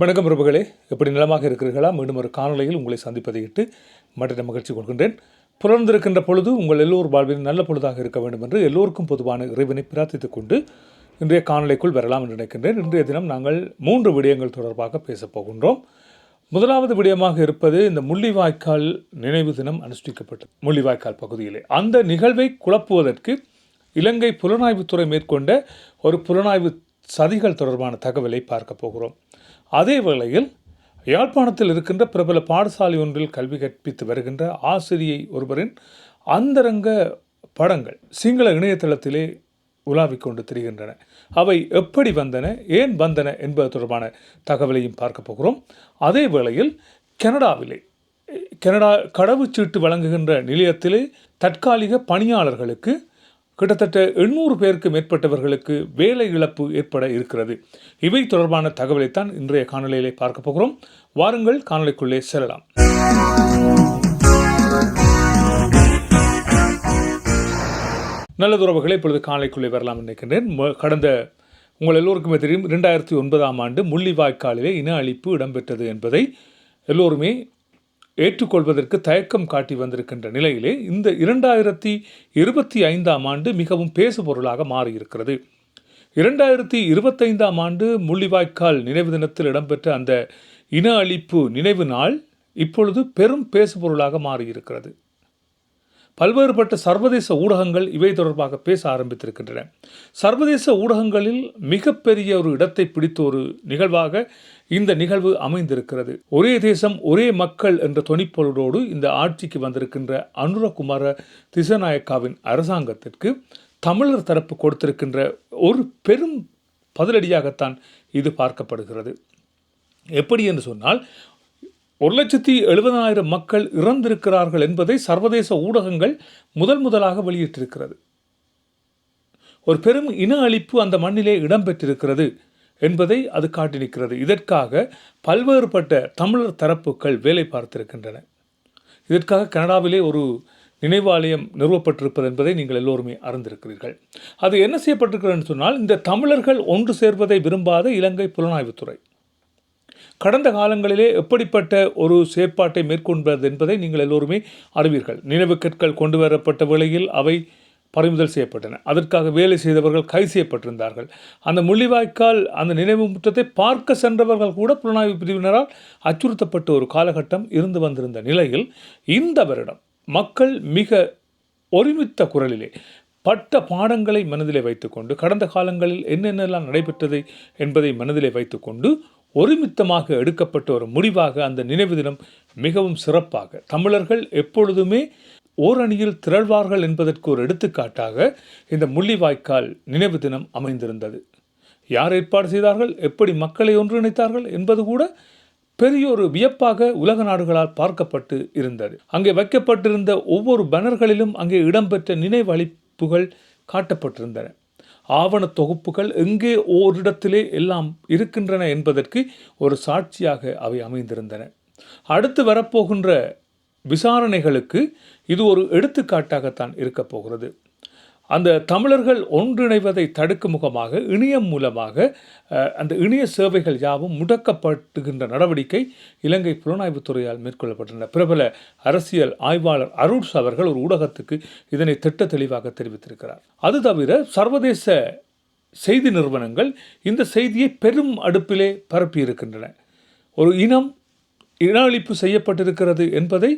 வணக்கம் பிரபுகளே எப்படி நிலமாக இருக்கிறீர்களா? மீண்டும் ஒரு காணொலியில் உங்களை சந்திப்பதை இட்டு மற்ற மகிழ்ச்சி கொள்கின்றேன். புலர்ந்திருக்கின்ற பொழுது உங்கள் எல்லோர் வாழ்வில் நல்ல பொழுதாக இருக்க வேண்டும் என்று எல்லோருக்கும் பொதுவான இறைவனை பிரார்த்தித்துக் கொண்டு இன்றைய காணொலிக்குள் வரலாம் என்று நினைக்கின்றேன். இன்றைய தினம் நாங்கள் மூன்று விடயங்கள் தொடர்பாக பேசப் போகின்றோம். முதலாவது விடயமாக இருப்பது இந்த முள்ளிவாய்க்கால் நினைவு தினம் அனுஷ்டிக்கப்பட்டது முள்ளிவாய்க்கால் பகுதியிலே. அந்த நிகழ்வை குழப்புவதற்கு இலங்கை புலனாய்வுத்துறை மேற்கொண்ட ஒரு புலனாய்வு சதிகள் தொடர்பான தகவலை பார்க்க போகிறோம். அதே வேளையில் யாழ்ப்பாணத்தில் இருக்கின்ற பிரபல பாடசாலை ஒன்றில் கல்வி கற்பித்து வருகின்ற ஆசிரியை ஒருவரின் அந்தரங்க படங்கள் சிங்கள இணையதளத்திலே உலாவிக் கொண்டு திரிகின்றன. அவை எப்படி வந்தன ஏன் வந்தன என்பது தொடர்பான தகவலையும் பார்க்க போகிறோம். அதே வேளையில் கனடாவிலே கனடா கடவுச்சீட்டு வழங்குகின்ற நிலையத்திலே தற்காலிக பணியாளர்களுக்கு கிட்டத்தட்ட எண்ணூறு பேருக்கு மேற்பட்டவர்களுக்கு வேலை இழப்பு ஏற்பட இருக்கிறது. இவை தொடர்பான தகவலைத்தான் இன்றைய காணொலியிலே பார்க்க போகிறோம். வாருங்கள் காணொலிக்குள்ளே செல்லலாம். நல்லதுறவுகளை இப்பொழுது காணொலிக்குள்ளே வரலாம் நினைக்கின்றேன். ம- கடந்த உங்கள் எல்லோருக்குமே தெரியும் இரண்டாயிரத்தி ஒன்பதாம் ஆண்டு முள்ளிவாய்க்காலிலே இன அழிப்பு இடம்பெற்றது என்பதை எல்லோருமே ஏற்றுக்கொள்வதற்கு தயக்கம் காட்டி வந்திருக்கின்ற நிலையிலே இந்த இரண்டாயிரத்தி இருபத்தி ஐந்தாம் ஆண்டு மிகவும் பேசுபொருளாக மாறியிருக்கிறது. இரண்டாயிரத்தி இருபத்தைந்தாம் ஆண்டு முள்ளிவாய்க்கால் நினைவு தினத்தில் இடம்பெற்ற அந்த இன அழிப்பு நினைவு நாள் இப்பொழுது பெரும் பேசுபொருளாக மாறியிருக்கிறது. பல்வேறுபட்ட சர்வதேச ஊடகங்கள் இவை தொடர்பாக பேச ஆரம்பித்திருக்கின்றன. சர்வதேச ஊடகங்களில் மிகப்பெரிய ஒரு இடத்தை பிடித்த ஒரு நிகழ்வாக இந்த நிகழ்வு அமைந்திருக்கிறது. ஒரே தேசம் ஒரே மக்கள் என்ற தொனிப்பொருளோடு இந்த ஆட்சிக்கு வந்திருக்கின்ற அனுரகுமார திசநாயக்காவின் அரசாங்கத்திற்கு தமிழர் தரப்பு கொடுத்திருக்கின்ற ஒரு பெரும் பதிலடியாகத்தான் இது பார்க்கப்படுகிறது. எப்படி என்று சொன்னால் ஒரு லட்சத்தி எழுபதாயிரம் மக்கள் இறந்திருக்கிறார்கள் என்பதை சர்வதேச ஊடகங்கள் முதல் முதலாக வெளியிட்டிருக்கிறது. ஒரு பெரும் இன அழிப்பு அந்த மண்ணிலே இடம்பெற்றிருக்கிறது என்பதை அது காட்டி நிற்கிறது. இதற்காக பல்வேறுபட்ட தமிழர் தரப்புகள் வேலை பார்த்திருக்கின்றன. இதற்காக கனடாவிலே ஒரு நினைவாலயம் நிறுவப்பட்டிருப்பது என்பதை நீங்கள் எல்லோருமே அறிந்திருக்கிறீர்கள். அது என்ன செய்யப்பட்டிருக்கிறது சொன்னால் இந்த தமிழர்கள் ஒன்று சேர்வதை விரும்பாத இலங்கை புலனாய்வுத்துறை. கடந்த காலங்களிலே எப்படிப்பட்ட ஒரு செயற்பாட்டை மேற்கொண்டது என்பதை நீங்கள் எல்லோருமே அறிவீர்கள். நினைவு கற்கள் கொண்டு வரப்பட்ட வேளையில் அவை பறிமுதல் செய்யப்பட்டன. அதற்காக வேலை செய்தவர்கள் கைது செய்யப்பட்டிருந்தார்கள். அந்த முள்ளிவாய்க்கால் அந்த நினைவு முற்றத்தை பார்க்க சென்றவர்கள் கூட புலனாய்வு பிரிவினரால் அச்சுறுத்தப்பட்ட ஒரு காலகட்டம் இருந்து வந்திருந்த நிலையில் இந்த வருடம் மக்கள் மிக ஒருமித்த குரலிலே பட்ட பாடங்களை மனதிலே வைத்துக்கொண்டு கடந்த காலங்களில் என்னென்னலாம் நடைபெற்றது என்பதை மனதிலே வைத்துக்கொண்டு ஒருமித்தமாக எடுக்கப்பட்ட ஒரு முடிவாக அந்த நினைவு தினம் மிகவும் சிறப்பாக. தமிழர்கள் எப்பொழுதுமே ஓரணியில் திரள்வார்கள் என்பதற்கு ஒரு எடுத்துக்காட்டாக இந்த முள்ளிவாய்க்கால் நினைவு தினம் அமைந்திருந்தது. யார் ஏற்பாடு செய்தார்கள்? எப்படி மக்களை ஒன்றிணைத்தார்கள்? என்பது கூட பெரிய ஒரு வியப்பாக உலக நாடுகளால் பார்க்கப்பட்டு இருந்தது. அங்கே வைக்கப்பட்டிருந்த ஒவ்வொரு பேனர்களிலும் அங்கே இடம்பெற்ற நினைவளிப்புகள் காட்டப்பட்டிருந்தன. ஆவண தொகுப்புகள் எங்கே ஓரிடத்திலே எல்லாம் இருக்கின்றன என்பதற்கு ஒரு சாட்சியாக அவை அமைந்திருந்தன. அடுத்து வரப்போகின்ற விசாரணைகளுக்கு இது ஒரு எடுத்துக்காட்டாகத்தான் இருக்கப் போகிறது. அந்த தமிழர்கள் ஒன்றிணைவதை தடுக்கும் முகமாக இணையம் மூலமாக அந்த இணைய சேவைகள் யாவும் முடக்கப்பட்டுகின்ற நடவடிக்கை இலங்கை புலனாய்வுத்துறையால் மேற்கொள்ளப்பட்டன பிரபல அரசியல் ஆய்வாளர் அருட்ஸ் அவர்கள் ஒரு ஊடகத்துக்கு இதனை திட்ட தெளிவாக தெரிவித்திருக்கிறார். அது தவிர சர்வதேச செய்தி நிறுவனங்கள் இந்த செய்தியை பெரும் அடுப்பிலே பரப்பியிருக்கின்றன. ஒரு இனம் இன அழிப்பு செய்யப்பட்டிருக்கிறது என்பதை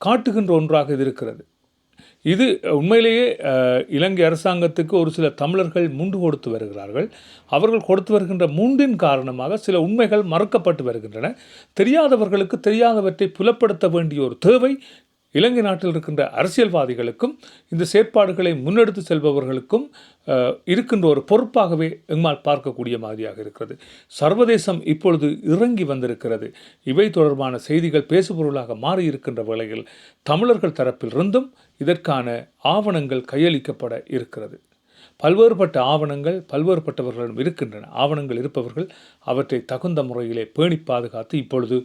காட்டுகின்ற ஒன்றாக இது இருக்கிறது. இது உண்மையிலேயே இலங்கை அரசாங்கத்துக்கு ஒரு சில தமிழர்கள் முண்டு கொடுத்து வருகிறார்கள். அவர்கள் கொடுத்து வருகின்ற முண்டின் காரணமாக சில உண்மைகள் மறுக்கப்பட்டு வருகின்றன. தெரியாதவர்களுக்கு தெரியாதவற்றை புலப்படுத்த வேண்டிய ஒரு தேவை இலங்கை நாட்டில் இருக்கின்ற அரசியல்வாதிகளுக்கும் இந்த செயற்பாடுகளை முன்னெடுத்து செல்பவர்களுக்கும் இருக்கின்ற ஒரு பொறுப்பாகவே எம்மால் பார்க்கக்கூடிய மாதிரியாக இருக்கிறது. சர்வதேசம் இப்பொழுது இறங்கி வந்திருக்கிறது. இவை தொடர்பான செய்திகள் பேசுபொருளாக மாறி இருக்கின்ற வேளையில் தமிழர்கள் தரப்பிலிருந்தும் இதற்கான ஆவணங்கள் கையளிக்கப்பட இருக்கிறது. பல்வேறுபட்ட ஆவணங்கள் பல்வேறுபட்டவர்களிடம் இருக்கின்றன. ஆவணங்கள் இருப்பவர்கள் அவற்றை தகுந்த முறையிலே பேணி பாதுகாத்து இப்பொழுது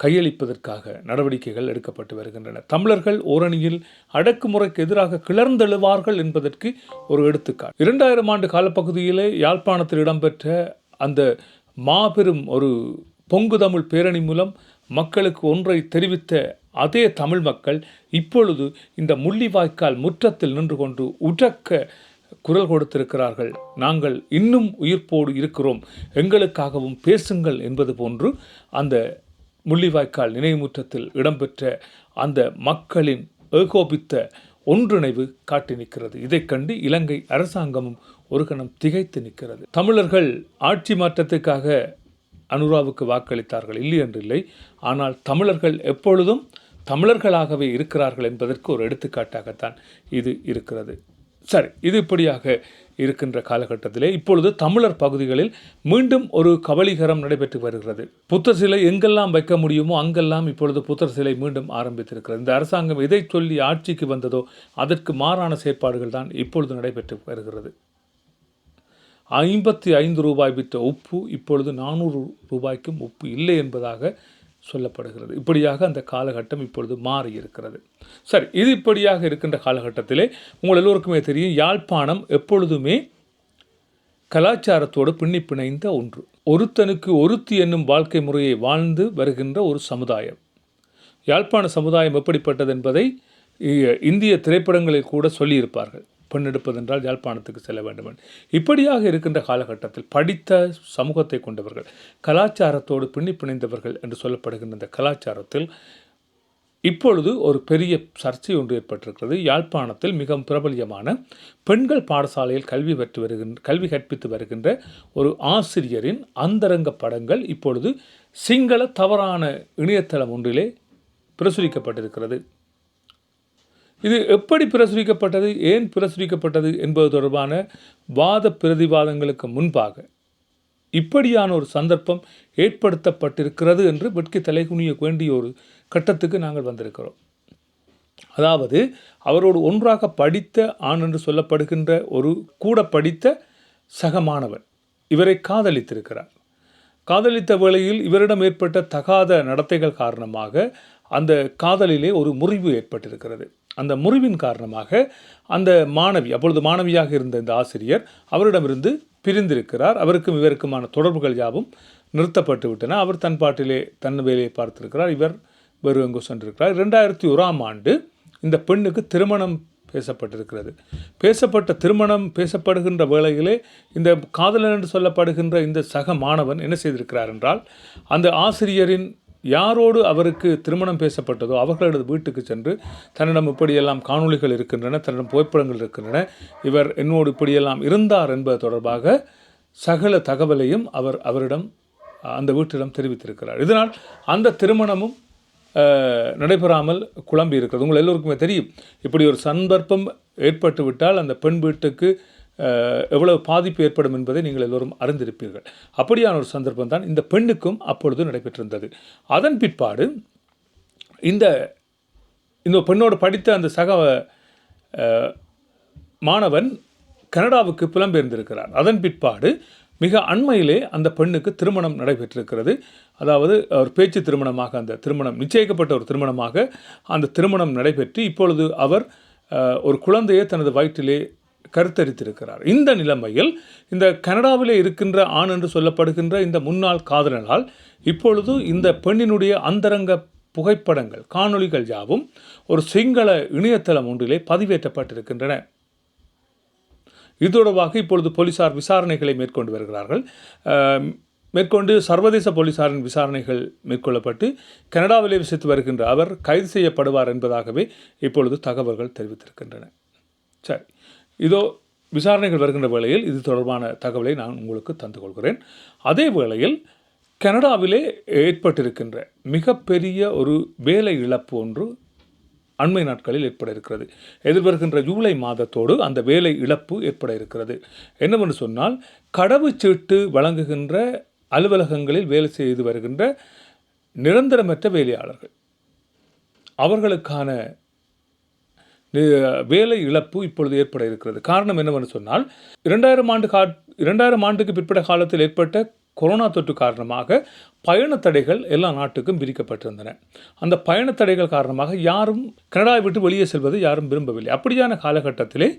கையளிப்பதற்காக நடவடிக்கைகள் எடுக்கப்பட்டு வருகின்றன. தமிழர்கள் ஓரணியில் அடக்குமுறைக்கு எதிராக கிளர்ந்தெழுவார்கள் என்பதற்கு ஒரு எடுத்துக்காட்டு. இரண்டாயிரம் ஆண்டு காலப்பகுதியிலே யாழ்ப்பாணத்தில் இடம்பெற்ற அந்த மாபெரும் ஒரு பொங்கு தமிழ் பேரணி மூலம் மக்களுக்கு ஒன்றை தெரிவித்த அதே தமிழ் மக்கள் இப்பொழுது இந்த முள்ளிவாய்க்கால் முற்றத்தில் நின்று கொண்டு உடக்க குரல் கொடுத்திருக்கிறார்கள். நாங்கள் இன்னும் உயிர்ப்போடு இருக்கிறோம். எங்களுக்காகவும் பேசுங்கள் என்பது போன்று அந்த முள்ளிவாய்க்கால் நினைவுமுற்றத்தில் இடம்பெற்ற அந்த மக்களின் ஏகோபித்த ஒன்றிணைவு காட்டி நிற்கிறது. இதைக் கண்டு இலங்கை அரசாங்கமும் ஒரு கணம் திகைத்து நிற்கிறது. தமிழர்கள் ஆட்சி மாற்றத்துக்காக அனுராவுக்கு வாக்களித்தார்கள். இல்லை என்றில்லை. ஆனால் தமிழர்கள் எப்பொழுதும் தமிழர்களாகவே இருக்கிறார்கள் என்பதற்கு ஒரு எடுத்துக்காட்டாகத்தான் இது இருக்கிறது. சரி இது இப்படியாக இருக்கின்ற காலகட்டத்திலே இப்பொழுது தமிழர் பகுதிகளில் மீண்டும் ஒரு கபலீகரம் நடைபெற்று வருகிறது. புத்தர் சிலை எங்கெல்லாம் வைக்க முடியுமோ அங்கெல்லாம் இப்பொழுது புத்தர் சிலை மீண்டும் ஆரம்பித்திருக்கிறது. இந்த அரசாங்கம் எதை சொல்லி ஆட்சிக்கு வந்ததோ அதற்கு மாறான செயற்பாடுகள் தான் இப்பொழுது நடைபெற்று வருகிறது. ஐம்பத்தி ஐந்து ரூபாய் விற்ற உப்பு இப்பொழுது நானூறு ரூபாய்க்கும் உப்பு இல்லை என்பதாக சொல்லப்படுகிறது. இப்படியாக அந்த காலகட்டம் இப்பொழுது மாறி இருக்கிறது சரி இது இப்படியாக இருக்கின்ற காலகட்டத்திலே உங்கள் எல்லோருக்குமே தெரியும் யாழ்ப்பாணம் எப்பொழுதுமே கலாச்சாரத்தோடு பின்னி பிணைந்த ஒன்று. ஒருத்தனுக்கு ஒருத்தி என்னும் வாழ்க்கை முறையை வாழ்ந்து வருகின்ற ஒரு சமுதாயம். யாழ்ப்பாண சமுதாயம் எப்படிப்பட்டது என்பதை இந்திய திரைப்படங்களில் கூட சொல்லியிருப்பார்கள். பெண் எடுப்பதென்றால் யாழ்ப்பாணத்துக்கு செல்ல வேண்டும். இப்படியாக இருக்கின்ற காலகட்டத்தில் படித்த சமூகத்தை கொண்டவர்கள் கலாச்சாரத்தோடு பின்னி பிணைந்தவர்கள் என்று சொல்லப்படுகின்ற இந்த கலாச்சாரத்தில் இப்பொழுது ஒரு பெரிய சர்ச்சை ஒன்று ஏற்பட்டிருக்கிறது. யாழ்ப்பாணத்தில் மிகவும் பிரபலியமான பெண்கள் பாடசாலையில் கல்வி பெற்று வருகின்ற கல்வி கற்பித்து வருகின்ற ஒரு ஆசிரியரின் அந்தரங்க படங்கள் இப்பொழுது சிங்கள தவறான இணையதளம் ஒன்றிலே பிரசுரிக்கப்பட்டிருக்கிறது. இது எப்படி பிரசுரிக்கப்பட்டது? ஏன் பிரசுரிக்கப்பட்டது என்பது தொடர்பான வாத பிரதிவாதங்களுக்கு முன்பாக இப்படியான ஒரு சந்தர்ப்பம் ஏற்படுத்தப்பட்டிருக்கிறது என்று வெட்கி தலைகுனிய வேண்டிய ஒரு கட்டத்துக்கு நாங்கள் வந்திருக்கிறோம். அதாவது அவரோடு ஒன்றாக படித்த ஆண் என்று சொல்லப்படுகின்ற ஒரு கூட படித்த சக மாணவன் இவரை காதலித்திருக்கிறார். காதலித்த வேளையில் இவரிடம் ஏற்பட்ட தகாத நடத்தைகள் காரணமாக அந்த காதலிலே ஒரு முறிவு ஏற்பட்டிருக்கிறது. அந்த முறிவின் காரணமாக அந்த மாணவி அப்பொழுது மாணவியாக இருந்த இந்த ஆசிரியர் அவரிடமிருந்து பிரிந்திருக்கிறார். அவருக்கும் இவருக்குமான தொடர்புகள் யாவும் நிறுத்தப்பட்டு விட்டன. அவர் தன் பாட்டிலே தன் வேலையை பார்த்திருக்கிறார். இவர் வேறு எங்கோ சென்றிருக்கிறார். இரண்டாயிரத்தி ஓராம் ஆண்டு இந்த பெண்ணுக்கு திருமணம் பேசப்பட்டிருக்கிறது. பேசப்பட்ட திருமணம் பேசப்படுகின்ற வேளையிலே இந்த காதலன் என்று சொல்லப்படுகின்ற இந்த சக மாணவன் என்ன செய்திருக்கிறார் என்றால் அந்த ஆசிரியரின் யாரோடு அவருக்கு திருமணம் பேசப்பட்டதோ அவர்களது வீட்டுக்கு சென்று தன்னிடம் இப்படியெல்லாம் காணொளிகள் இருக்கின்றன தன்னிடம் புகைப்படங்கள் இருக்கின்றன இவர் என்னோடு இப்படியெல்லாம் இருந்தார் என்பது தொடர்பாக சகல தகவலையும் அவர் அவரிடம் அந்த வீட்டிடம் தெரிவித்திருக்கிறார். இதனால் அந்த திருமணமும் நடைபெறாமல் குழம்பி இருக்கிறது உங்கள் எல்லோருக்குமே தெரியும் இப்படி ஒரு சந்தர்ப்பம் ஏற்பட்டுவிட்டால் அந்த பெண் வீட்டுக்கு எவ்வளவு பாதிப்பு ஏற்படும் என்பதை நீங்கள் எல்லோரும் அறிந்திருப்பீர்கள். அப்படியான ஒரு சந்தர்ப்பம் தான் இந்த பெண்ணுக்கும் அப்பொழுது நடைபெற்றிருந்தது. அதன் பிற்பாடு இந்த இந்த பெண்ணோடு படித்த அந்த சக மாணவன் கனடாவுக்கு புலம்பெயர்ந்திருக்கிறார். அதன் பிற்பாடு மிக அண்மையிலே அந்த பெண்ணுக்கு திருமணம் நடைபெற்றிருக்கிறது. அதாவது ஒரு பேச்சு திருமணமாக அந்த திருமணம் நிச்சயிக்கப்பட்ட ஒரு திருமணமாக அந்த திருமணம் நடைபெற்று இப்பொழுது அவர் ஒரு குழந்தையை தனது வயிற்றிலே கருத்தரித்திருக்கிறார். இந்த நிலைமையில் இந்த கனடாவிலே இருக்கின்ற ஆண் என்று சொல்லப்படுகின்ற இந்த முன்னாள் காதலனால் இப்பொழுது இந்த பெண்ணினுடைய அந்தரங்க புகைப்படங்கள் காணொளிகள் யாவும் ஒரு சிங்கள இணையதளம் ஒன்றிலே பதிவேற்றப்பட்டிருக்கின்றன. இது தொடர்பாக இப்பொழுது போலீசார் விசாரணைகளை மேற்கொண்டு வருகிறார்கள். மேற்கொண்டு சர்வதேச போலீசாரின் விசாரணைகள் மேற்கொள்ளப்பட்டு கனடாவிலே விசித்து வருகின்ற அவர் கைது செய்யப்படுவார் என்பதாகவே இப்பொழுது தகவல்கள் தெரிவித்திருக்கின்றன. சரி. இதோ விசாரணைகள் வருகின்ற வேளையில் இது தொடர்பான தகவலை நான் உங்களுக்கு தந்து கொள்கிறேன். அதே வேளையில் கனடாவிலே ஏற்பட்டிருக்கின்ற மிகப்பெரிய ஒரு வேலை இழப்பு ஒன்று அண்மை நாட்களில் ஏற்பட இருக்கிறது எதிர்வருகின்ற ஜூலை மாதத்தோடு அந்த வேலை இழப்பு ஏற்பட இருக்கிறது என்னவென்று சொன்னால் கடவுச்சீட்டு வழங்குகின்ற அலுவலகங்களில் வேலை செய்து வருகின்ற நிரந்தரமற்ற வேலையாளர்கள். அவர்களுக்கான வேலை இழப்பு இப்பொழுது ஏற்பட இருக்கிறது. காரணம் என்னவென்று சொன்னால் இரண்டாயிரம் ஆண்டு கா இரண்டாயிரம் ஆண்டுக்கு பிற்பட்ட காலத்தில் ஏற்பட்ட கொரோனா தொற்று காரணமாக பயணத் தடைகள் எல்லா நாட்டுக்கும் விதிக்கப்பட்டிருந்தன. அந்த பயணத் தடைகள் காரணமாக யாரும் கனடாவை விட்டு வெளியே செல்வதை யாரும் விரும்பவில்லை. அப்படியான காலகட்டத்திலே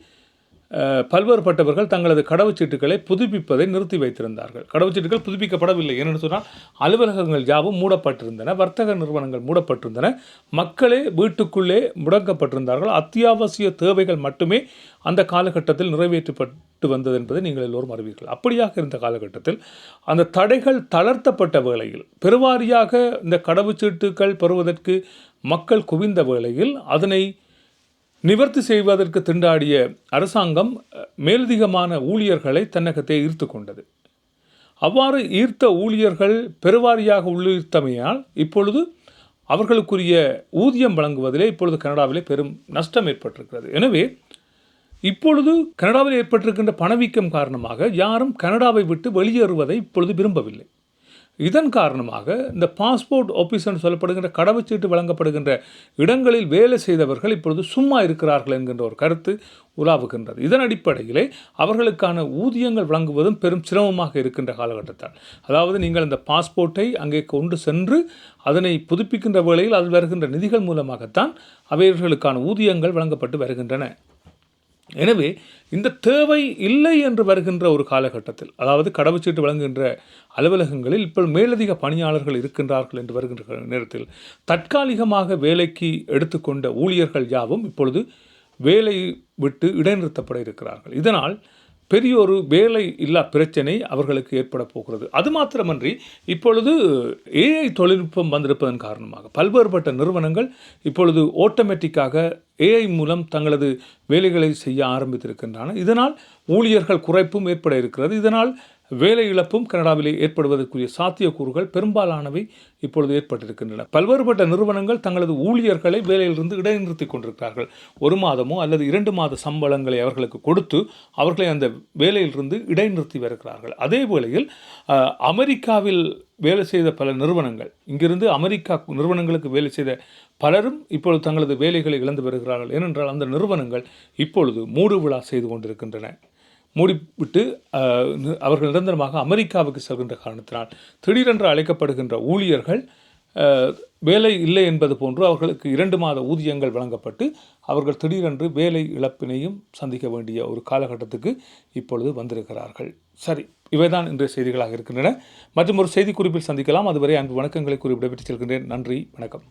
பல்வேறுபட்டவர்கள் தங்களது கடவுச்சீட்டுகளை புதுப்பிப்பதை நிறுத்தி வைத்திருந்தார்கள். கடவுச்சீட்டுகள் புதுப்பிக்கப்படவில்லை. ஏனென்று சொன்னால் அலுவலகங்கள் யாவும் மூடப்பட்டிருந்தன வர்த்தக நிறுவனங்கள் மூடப்பட்டிருந்தன மக்களே வீட்டுக்குள்ளே முடக்கப்பட்டிருந்தார்கள். அத்தியாவசிய தேவைகள் மட்டுமே அந்த காலகட்டத்தில் நிறைவேற்றப்பட்டு வந்தது என்பதை நீங்கள் எல்லோரும் அறிவீர்கள். அப்படியாக இருந்த காலகட்டத்தில் அந்த தடைகள் தளர்த்தப்பட்ட வேளையில் பெருவாரியாக இந்த கடவுச்சீட்டுகள் பெறுவதற்கு மக்கள் குவிந்த வேளையில் அதனை நிவர்த்தி செய்வதற்கு திண்டாடிய அரசாங்கம் மேலதிகமான ஊழியர்களை தன்னகத்தை ஈர்த்து கொண்டது. அவ்வாறு ஈர்த்த ஊழியர்கள் பெருவாரியாக உள்ளீர்த்தமையால் இப்பொழுது அவர்களுக்குரிய ஊதியம் வழங்குவதிலே இப்பொழுது கனடாவிலே பெரும் நஷ்டம் ஏற்பட்டிருக்கிறது. எனவே இப்பொழுது கனடாவில் ஏற்பட்டிருக்கின்ற பணவீக்கம் காரணமாக யாரும் கனடாவை விட்டு வெளியேறுவதை இப்பொழுது விரும்பவில்லை. இதன் காரணமாக இந்த பாஸ்போர்ட் ஆஃபீஸ் என்று சொல்லப்படுகின்ற கடவுச்சீட்டு வழங்கப்படுகின்ற இடங்களில் வேலை செய்தவர்கள் இப்பொழுது சும்மா இருக்கிறார்கள் என்கின்ற ஒரு கருத்து உலாவுகின்றது. இதன் அடிப்படையிலே அவர்களுக்கான ஊதியங்கள் வழங்குவதும் பெரும் சிரமமாக இருக்கின்ற காலகட்டத்தால். அதாவது நீங்கள் அந்த பாஸ்போர்ட்டை அங்கே கொண்டு சென்று அதனை புதுப்பிக்கின்ற வேளையில் அதில் வருகின்ற நிதிகள் மூலமாகத்தான் அவர்களுக்கான ஊதியங்கள் வழங்கப்பட்டு வருகின்றன. எனவே இந்த தேவை இல்லை என்று வருகின்ற ஒரு காலகட்டத்தில் அதாவது கடவுச்சீட்டு வழங்குகின்ற அலுவலகங்களில் இப்போ மேலதிக பணியாளர்கள் இருக்கின்றார்கள் என்று வருகின்ற நேரத்தில் தற்காலிகமாக வேலைக்கு எடுத்துக்கொண்ட ஊழியர்கள் யாவும் இப்பொழுது வேலை விட்டு இடைநிறுத்தப்பட இருக்கிறார்கள். இதனால் பெரிய ஒரு வேலை இல்லா பிரச்சனை அவர்களுக்கு ஏற்பட போகிறது. அது மாத்திரமன்றி இப்பொழுது ஏஐ தொழில்நுட்பம் வந்திருப்பதன் காரணமாக பல்வேறுபட்ட நிறுவனங்கள் இப்பொழுது ஆட்டோமேட்டிக்காக ஏஐ மூலம் தங்களது வேலைகளை செய்ய ஆரம்பித்திருக்கின்றன. இதனால் ஊழியர்கள் குறைப்பும் ஏற்பட இருக்கிறது. இதனால் வேலை இழப்பும் கனடாவிலே ஏற்படுவதற்குரிய சாத்தியக்கூறுகள் பெரும்பாலானவை இப்பொழுது ஏற்பட்டிருக்கின்றன. பல்வேறுபட்ட நிறுவனங்கள் தங்களது ஊழியர்களை வேலையிலிருந்து இடைநிறுத்தி கொண்டிருக்கிறார்கள். ஒரு மாதமோ அல்லது இரண்டு மாத சம்பளங்களை அவர்களுக்கு கொடுத்து அவர்களை அந்த வேலையிலிருந்து இடைநிறுத்தி வருகிறார்கள். அதே வேளையில் அமெரிக்காவில் வேலை செய்த பல நிறுவனங்கள் இங்கிருந்து அமெரிக்கா நிறுவனங்களுக்கு வேலை செய்த பலரும் இப்பொழுது தங்களது வேலைகளை இழந்து வருகிறார்கள். ஏனென்றால் அந்த நிறுவனங்கள் இப்பொழுது மூடு விழா செய்து கொண்டிருக்கின்றன. மூடிவிட்டு அவர்கள் நிரந்தரமாக அமெரிக்காவுக்கு செல்கின்ற காரணத்தினால் திடீரென்று அழைக்கப்படுகின்ற ஊழியர்கள் வேலை இல்லை என்பது போன்று அவர்களுக்கு இரண்டு மாத ஊதியங்கள் வழங்கப்பட்டு அவர்கள் திடீரென்று வேலை இழப்பினையும் சந்திக்க வேண்டிய ஒரு காலகட்டத்துக்கு இப்பொழுது வந்திருக்கிறார்கள். சரி இவைதான் இன்றைய செய்திகளாக இருக்கின்றன. மற்றும் ஒரு செய்தி குறிப்பில் சந்திக்கலாம். அதுவரை அன்பு வணக்கங்களை குறிப்பிட விடைபெற்று செல்கின்றேன். நன்றி வணக்கம்.